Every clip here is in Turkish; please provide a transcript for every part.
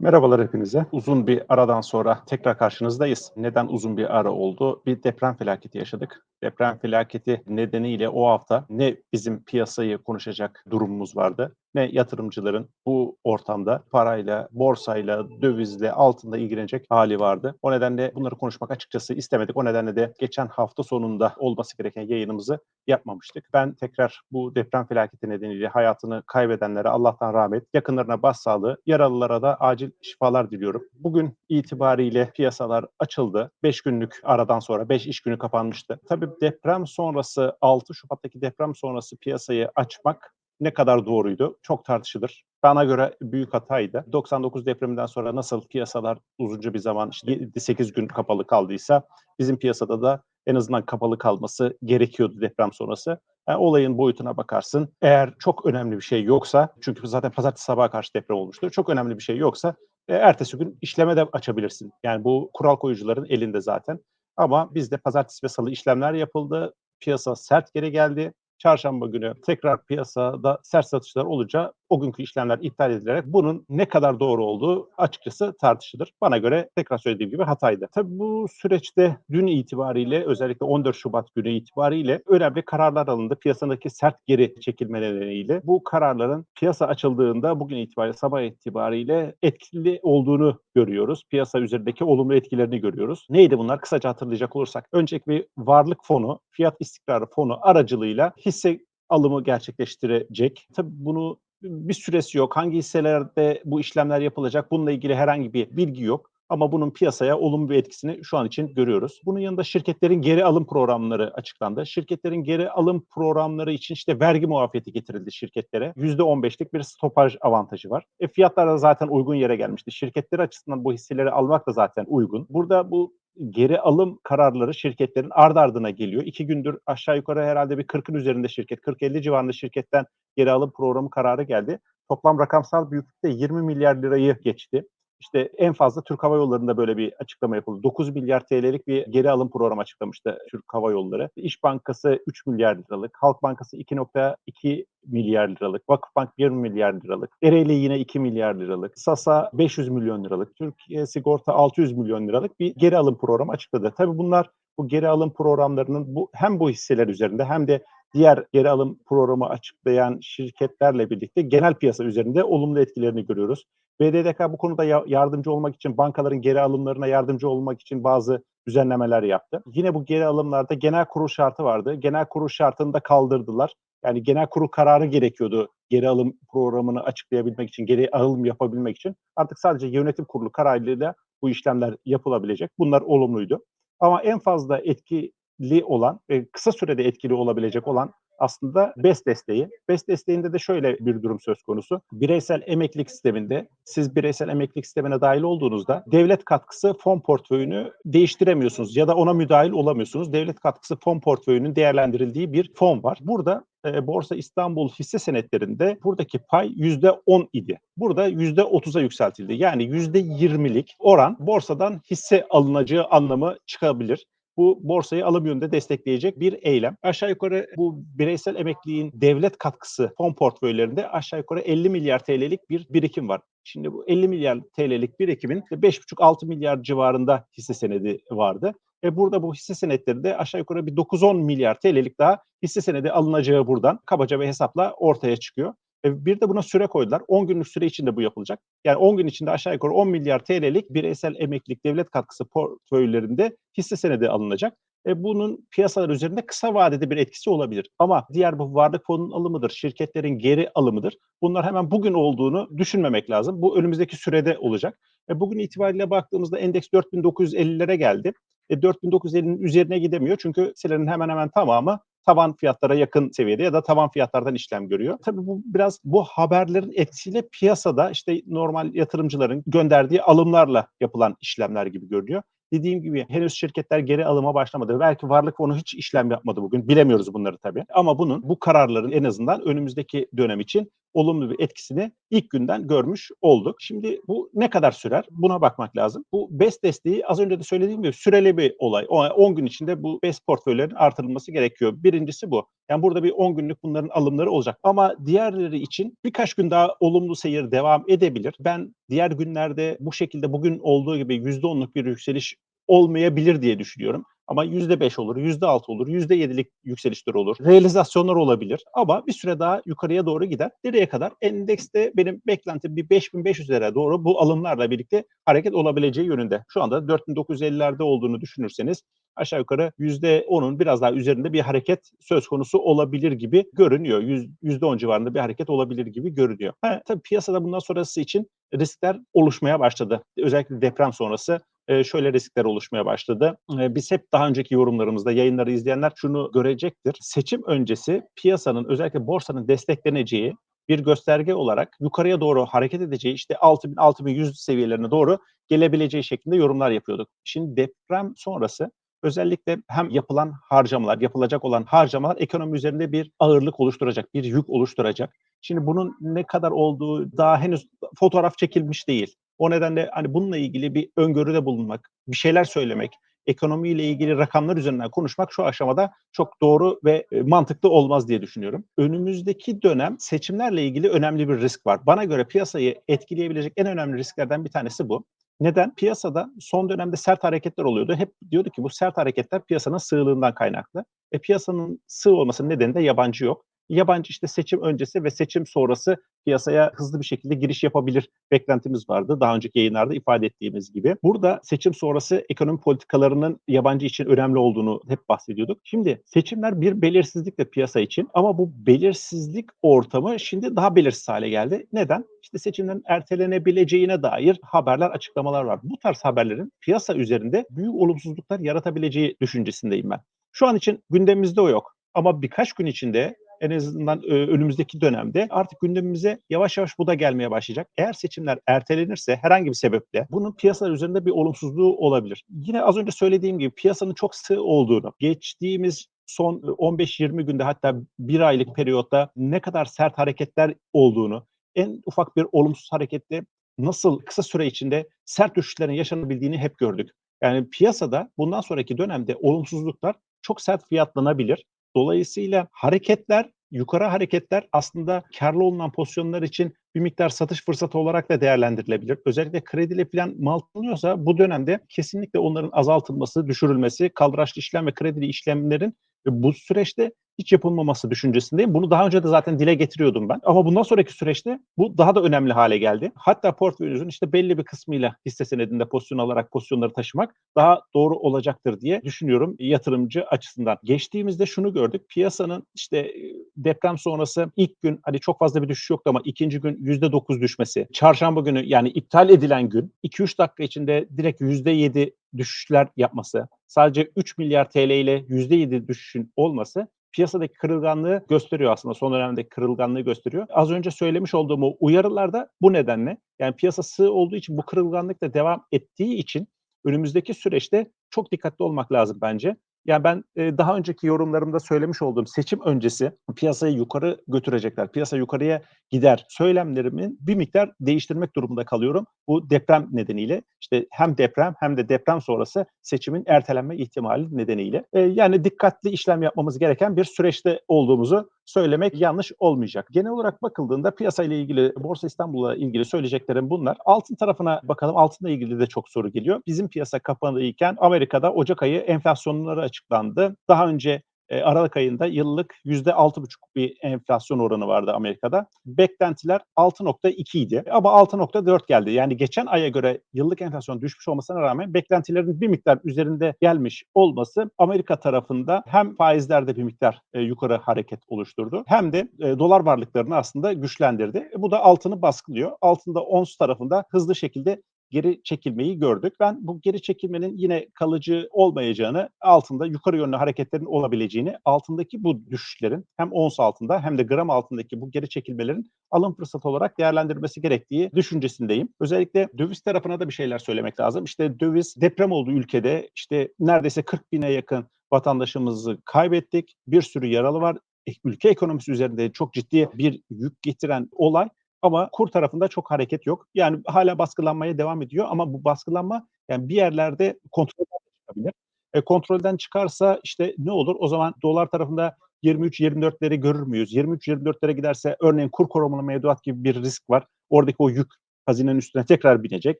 Merhabalar hepinize. Uzun bir aradan sonra tekrar karşınızdayız. Neden uzun bir ara oldu? Bir deprem felaketi yaşadık. Deprem felaketi nedeniyle o hafta ne bizim piyasayı konuşacak durumumuz vardı ne yatırımcıların bu ortamda parayla, borsayla, dövizle, altında ilgilenecek hali vardı. O nedenle bunları konuşmak açıkçası istemedik. O nedenle de geçen hafta sonunda olması gereken yayınımızı yapmamıştık. Ben tekrar bu deprem felaketi nedeniyle hayatını kaybedenlere Allah'tan rahmet, yakınlarına başsağlığı, yaralılara da acil şifalar diliyorum. Bugün itibariyle piyasalar açıldı. 5 günlük aradan sonra 5 iş günü kapanmıştı. Tabii deprem sonrası 6 Şubat'taki deprem sonrası piyasayı açmak ne kadar doğruydu çok tartışılır. Bana göre büyük hataydı. 99 depreminden sonra nasıl piyasalar uzunca bir zaman işte 7-8 gün kapalı kaldıysa bizim piyasada da en azından kapalı kalması gerekiyordu deprem sonrası. Yani olayın boyutuna bakarsın. Eğer çok önemli bir şey yoksa, çünkü zaten pazartesi sabaha karşı deprem olmuştu. Çok önemli bir şey yoksa e, ertesi gün işleme de açabilirsin. Yani bu kural koyucuların elinde zaten. Ama bizde pazartesi ve salı işlemler yapıldı. Piyasa sert geri geldi çarşamba günü tekrar piyasada sert satışlar olunca o günkü işlemler iptal edilerek bunun ne kadar doğru olduğu açıkçası tartışılır. Bana göre tekrar söylediğim gibi hataydı. Tabii bu süreçte dün itibariyle özellikle 14 Şubat günü itibariyle önemli kararlar alındı. Piyasadaki sert geri çekilme nedeniyle bu kararların piyasa açıldığında bugün itibariyle sabah itibariyle etkili olduğunu görüyoruz. Piyasa üzerindeki olumlu etkilerini görüyoruz. Neydi bunlar? Kısaca hatırlayacak olursak. Öncelikle varlık fonu, fiyat istikrarı fonu aracılığıyla hisse alımı gerçekleştirecek. Tabii bunu bir süresi yok. Hangi hisselerde bu işlemler yapılacak? Bununla ilgili herhangi bir bilgi yok. Ama bunun piyasaya olumlu bir etkisini şu an için görüyoruz. Bunun yanında şirketlerin geri alım programları açıklandı. Şirketlerin geri alım programları için işte vergi muafiyeti getirildi şirketlere. %15'lik bir stopaj avantajı var. E fiyatlar da zaten uygun yere gelmişti. Şirketler açısından bu hisseleri almak da zaten uygun. Burada bu geri alım kararları şirketlerin ard ardına geliyor. İki gündür aşağı yukarı herhalde bir 40'ın üzerinde şirket, 40-50 civarında şirketten geri alım programı kararı geldi. Toplam rakamsal büyüklükte 20 milyar lirayı geçti. İşte en fazla Türk Hava Yolları'nda böyle bir açıklama yapıldı. 9 milyar TL'lik bir geri alım programı açıklamıştı Türk Hava Yolları. İş Bankası 3 milyar liralık, Halk Bankası 2.2 milyar liralık, Vakıfbank 1 milyar liralık, Ereğli yine 2 milyar liralık, Sasa 500 milyon liralık, Türkiye Sigorta 600 milyon liralık bir geri alım programı açıkladı. Tabii bunlar bu geri alım programlarının bu hem bu hisseler üzerinde hem de diğer geri alım programı açıklayan şirketlerle birlikte genel piyasa üzerinde olumlu etkilerini görüyoruz. BDDK bu konuda yardımcı olmak için bankaların geri alımlarına yardımcı olmak için bazı düzenlemeler yaptı. Yine bu geri alımlarda genel kurul şartı vardı. Genel kurul şartını da kaldırdılar. Yani genel kurul kararı gerekiyordu geri alım programını açıklayabilmek için, geri alım yapabilmek için. Artık sadece yönetim kurulu kararıyla bu işlemler yapılabilecek. Bunlar olumluydu. Ama en fazla etkili olan ve kısa sürede etkili olabilecek olan aslında BES desteği. BES desteğinde de şöyle bir durum söz konusu. Bireysel emeklilik sisteminde siz bireysel emeklilik sistemine dahil olduğunuzda devlet katkısı fon portföyünü değiştiremiyorsunuz ya da ona müdahil olamıyorsunuz. Devlet katkısı fon portföyünün değerlendirildiği bir fon var. Burada e, Borsa İstanbul hisse senetlerinde buradaki pay %10 idi. Burada %30'a yükseltildi. Yani %20'lik oran borsadan hisse alınacağı anlamı çıkabilir bu borsayı alım yönünde destekleyecek bir eylem. Aşağı yukarı bu bireysel emekliliğin devlet katkısı fon portföylerinde aşağı yukarı 50 milyar TL'lik bir birikim var. Şimdi bu 50 milyar TL'lik birikimin 5,5-6 milyar civarında hisse senedi vardı. E burada bu hisse senetleri de aşağı yukarı bir 9-10 milyar TL'lik daha hisse senedi alınacağı buradan kabaca bir hesapla ortaya çıkıyor. E bir de buna süre koydular. 10 günlük süre içinde bu yapılacak. Yani 10 gün içinde aşağı yukarı 10 milyar TL'lik bireysel emeklilik devlet katkısı portföylerinde hisse senedi alınacak. E bunun piyasalar üzerinde kısa vadede bir etkisi olabilir. Ama diğer bu varlık fonunun alımıdır, şirketlerin geri alımıdır. Bunlar hemen bugün olduğunu düşünmemek lazım. Bu önümüzdeki sürede olacak. E bugün itibariyle baktığımızda endeks 4950'lere geldi. E 4950'nin üzerine gidemiyor çünkü hisselerin hemen hemen tamamı tavan fiyatlara yakın seviyede ya da tavan fiyatlardan işlem görüyor. Tabii bu biraz bu haberlerin etkisiyle piyasada işte normal yatırımcıların gönderdiği alımlarla yapılan işlemler gibi görünüyor. Dediğim gibi henüz şirketler geri alıma başlamadı. Belki varlık fonu hiç işlem yapmadı bugün. Bilemiyoruz bunları tabii. Ama bunun bu kararların en azından önümüzdeki dönem için olumlu bir etkisini ilk günden görmüş olduk. Şimdi bu ne kadar sürer? Buna bakmak lazım. Bu BES desteği az önce de söylediğim gibi süreli bir olay. O 10 gün içinde bu BES portföylerin artırılması gerekiyor. Birincisi bu. Yani burada bir 10 günlük bunların alımları olacak. Ama diğerleri için birkaç gün daha olumlu seyir devam edebilir. Ben diğer günlerde bu şekilde bugün olduğu gibi %10'luk bir yükseliş olmayabilir diye düşünüyorum. Ama %5 olur, %6 olur, %7'lik yükselişler olur. Realizasyonlar olabilir ama bir süre daha yukarıya doğru gider. Nereye kadar? Endekste benim beklentim bir 5500'lere doğru bu alımlarla birlikte hareket olabileceği yönünde. Şu anda 4950'lerde olduğunu düşünürseniz aşağı yukarı %10'un biraz daha üzerinde bir hareket söz konusu olabilir gibi görünüyor. %10 civarında bir hareket olabilir gibi görünüyor. Ha, tabii piyasada bundan sonrası için riskler oluşmaya başladı. Özellikle deprem sonrası şöyle riskler oluşmaya başladı. Biz hep daha önceki yorumlarımızda yayınları izleyenler şunu görecektir. Seçim öncesi piyasanın özellikle borsanın destekleneceği bir gösterge olarak yukarıya doğru hareket edeceği işte 6000 6100 seviyelerine doğru gelebileceği şeklinde yorumlar yapıyorduk. Şimdi deprem sonrası özellikle hem yapılan harcamalar, yapılacak olan harcamalar ekonomi üzerinde bir ağırlık oluşturacak, bir yük oluşturacak. Şimdi bunun ne kadar olduğu daha henüz fotoğraf çekilmiş değil. O nedenle hani bununla ilgili bir öngörüde bulunmak, bir şeyler söylemek, ekonomiyle ilgili rakamlar üzerinden konuşmak şu aşamada çok doğru ve e, mantıklı olmaz diye düşünüyorum. Önümüzdeki dönem seçimlerle ilgili önemli bir risk var. Bana göre piyasayı etkileyebilecek en önemli risklerden bir tanesi bu. Neden? Piyasada son dönemde sert hareketler oluyordu. Hep diyordu ki bu sert hareketler piyasanın sığlığından kaynaklı. E piyasanın sığ olmasının nedeni de yabancı yok yabancı işte seçim öncesi ve seçim sonrası piyasaya hızlı bir şekilde giriş yapabilir beklentimiz vardı. Daha önceki yayınlarda ifade ettiğimiz gibi. Burada seçim sonrası ekonomi politikalarının yabancı için önemli olduğunu hep bahsediyorduk. Şimdi seçimler bir belirsizlikle piyasa için ama bu belirsizlik ortamı şimdi daha belirsiz hale geldi. Neden? İşte seçimlerin ertelenebileceğine dair haberler, açıklamalar var. Bu tarz haberlerin piyasa üzerinde büyük olumsuzluklar yaratabileceği düşüncesindeyim ben. Şu an için gündemimizde o yok. Ama birkaç gün içinde en azından önümüzdeki dönemde artık gündemimize yavaş yavaş bu da gelmeye başlayacak. Eğer seçimler ertelenirse herhangi bir sebeple bunun piyasalar üzerinde bir olumsuzluğu olabilir. Yine az önce söylediğim gibi piyasanın çok sığ olduğunu, geçtiğimiz son 15-20 günde hatta bir aylık periyotta ne kadar sert hareketler olduğunu, en ufak bir olumsuz harekette nasıl kısa süre içinde sert düşüşlerin yaşanabildiğini hep gördük. Yani piyasada bundan sonraki dönemde olumsuzluklar çok sert fiyatlanabilir. Dolayısıyla hareketler, yukarı hareketler aslında karlı olunan pozisyonlar için bir miktar satış fırsatı olarak da değerlendirilebilir. Özellikle krediyle falan mal alınıyorsa bu dönemde kesinlikle onların azaltılması, düşürülmesi, kaldıraçlı işlem ve kredili işlemlerin bu süreçte hiç yapılmaması düşüncesindeyim. Bunu daha önce de zaten dile getiriyordum ben. Ama bundan sonraki süreçte bu daha da önemli hale geldi. Hatta portföyünüzün işte belli bir kısmıyla hisse senedinde pozisyon alarak pozisyonları taşımak daha doğru olacaktır diye düşünüyorum yatırımcı açısından. Geçtiğimizde şunu gördük. Piyasanın işte e, deprem sonrası ilk gün hani çok fazla bir düşüş yoktu ama ikinci gün %9 düşmesi. Çarşamba günü yani iptal edilen gün 2-3 dakika içinde direkt %7 düşüşler yapması, sadece 3 milyar TL ile %7 düşüşün olması piyasadaki kırılganlığı gösteriyor aslında. Son dönemdeki kırılganlığı gösteriyor. Az önce söylemiş olduğum uyarılar da bu nedenle yani piyasa sığ olduğu için bu kırılganlık da devam ettiği için önümüzdeki süreçte çok dikkatli olmak lazım bence. Yani ben e, daha önceki yorumlarımda söylemiş olduğum seçim öncesi piyasayı yukarı götürecekler, piyasa yukarıya gider söylemlerimin bir miktar değiştirmek durumunda kalıyorum. Bu deprem nedeniyle işte hem deprem hem de deprem sonrası seçimin ertelenme ihtimali nedeniyle. E, yani dikkatli işlem yapmamız gereken bir süreçte olduğumuzu söylemek yanlış olmayacak. Genel olarak bakıldığında piyasa ile ilgili Borsa İstanbul'la ilgili söyleyeceklerim bunlar. Altın tarafına bakalım. Altınla ilgili de çok soru geliyor. Bizim piyasa kapanıyken Amerika'da Ocak ayı enflasyonları açıklandı. Daha önce Aralık ayında yıllık %6,5 bir enflasyon oranı vardı Amerika'da. Beklentiler 6.2 idi ama 6.4 geldi. Yani geçen aya göre yıllık enflasyon düşmüş olmasına rağmen beklentilerin bir miktar üzerinde gelmiş olması Amerika tarafında hem faizlerde bir miktar yukarı hareket oluşturdu hem de dolar varlıklarını aslında güçlendirdi. Bu da altını baskılıyor. Altında ons tarafında hızlı şekilde geri çekilmeyi gördük. Ben bu geri çekilmenin yine kalıcı olmayacağını, altında yukarı yönlü hareketlerin olabileceğini, altındaki bu düşüşlerin hem ons altında hem de gram altındaki bu geri çekilmelerin alım fırsatı olarak değerlendirilmesi gerektiği düşüncesindeyim. Özellikle döviz tarafına da bir şeyler söylemek lazım. İşte döviz deprem olduğu ülkede işte neredeyse 40 bine yakın vatandaşımızı kaybettik. Bir sürü yaralı var ülke ekonomisi üzerinde çok ciddi bir yük getiren olay ama kur tarafında çok hareket yok. Yani hala baskılanmaya devam ediyor ama bu baskılanma yani bir yerlerde kontrolden çıkabilir. E, kontrolden çıkarsa işte ne olur? O zaman dolar tarafında 23-24'leri görür müyüz? 23-24'lere giderse örneğin kur korumalı mevduat gibi bir risk var. Oradaki o yük hazinenin üstüne tekrar binecek.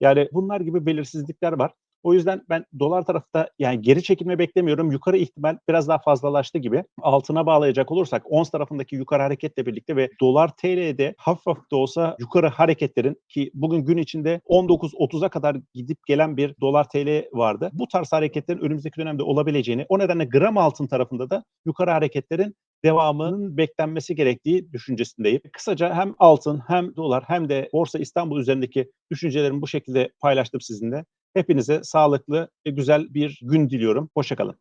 Yani bunlar gibi belirsizlikler var. O yüzden ben dolar tarafta yani geri çekilme beklemiyorum. Yukarı ihtimal biraz daha fazlalaştı gibi. Altına bağlayacak olursak ons tarafındaki yukarı hareketle birlikte ve dolar TL'de hafif hafif de olsa yukarı hareketlerin ki bugün gün içinde 19-30'a kadar gidip gelen bir dolar TL vardı. Bu tarz hareketlerin önümüzdeki dönemde olabileceğini o nedenle gram altın tarafında da yukarı hareketlerin devamının beklenmesi gerektiği düşüncesindeyim. Kısaca hem altın hem dolar hem de Borsa İstanbul üzerindeki düşüncelerimi bu şekilde paylaştım sizinle. Hepinize sağlıklı ve güzel bir gün diliyorum. Hoşçakalın.